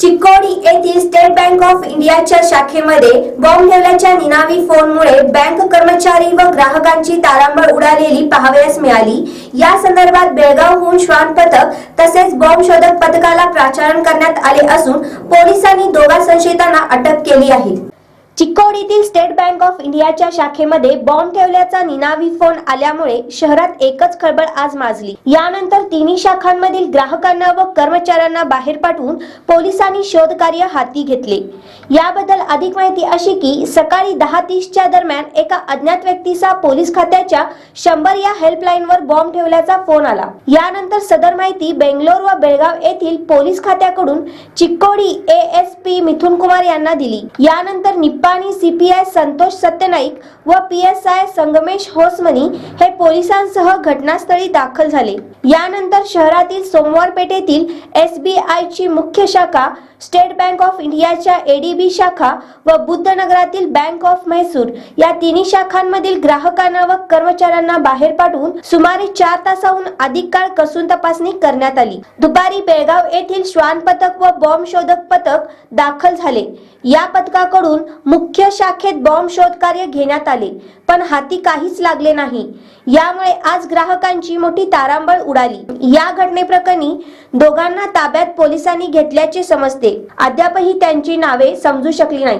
चिक्कोडी येथील state bank of इंडियाच्या शाखेमध्ये bomb ठेवल्याच्या निनावी फोनमुळे बँक कर्मचारी व ग्राहकांची तारांबळ उडालेली पाहावयास मिळाली. या संदर्भात बेळगावहून श्वान पथक तसेच बॉम्ब शोधक पथकाला प्राचारण करण्यात आले असून पोलिसांनी दोघा संशयितांना अटक केली आहे. चिक्कोडीतील स्टेट बँक ऑफ इंडियाच्या शाखेमध्ये बॉम्ब ठेवल्याचा निनावी फोन आल्यामुळे शहरात एकच खळबळ आज माजली. यानंतर तिन्ही शाखांमधील ग्राहकांना व कर्मचाऱ्यांना बाहेर पाठवून पोलिसांनी शोध कार्य हाती घेतले. याबद्दल अधिक माहिती अशी की सकाळी दहा तीसच्या दरम्यान एका अज्ञात व्यक्तीचा पोलीस खात्याच्या शंभर या हेल्पलाईनवर बॉम्ब ठेवल्याचा फोन आला. यानंतर सदर माहिती बेंगलोर व बेळगाव येथील पोलीस खात्याकडून चिक्कोडी पी मिथुन कुमार यांना दिली. यानंतर निप्पाणी सीपीआय संतोष सत्यनाईक व पीएसआय संगमेश होसमनी हे पोलिसांसह घटनास्थळी दाखल झाले. यानंतर शहरातील सोमवार पेठेतील एसबीआय ची मुख्य शाखा स्टेट बँक ऑफ इंडियाच्या एडीबी शाखा व बुद्धनगरातील बँक ऑफ म्हैसूर या तिन्ही शाखांमधील ग्राहकांना व कर्मचाऱ्यांना बाहेर पाठवून सुमारे चार तासाहून अधिक काळ कसून तपासणी करण्यात आली. दुपारी बेळगाव येथील श्वान पथक व बॉम्ब शोधक पथक दाखल झाले. या पथकाकडून मुख्य शाखेत बॉम्ब शोध कार्य घेण्यात आले पण हाती काहीच लागले नाही. यामुळे आज ग्राहकांची मोठी तारांबळ उडाली. या घटनेप्रकरणी दोघांना ताब्यात पोलिसांनी घेतल्याचे समजते. अद्यापही त्यांची नावे समजू शकली नाही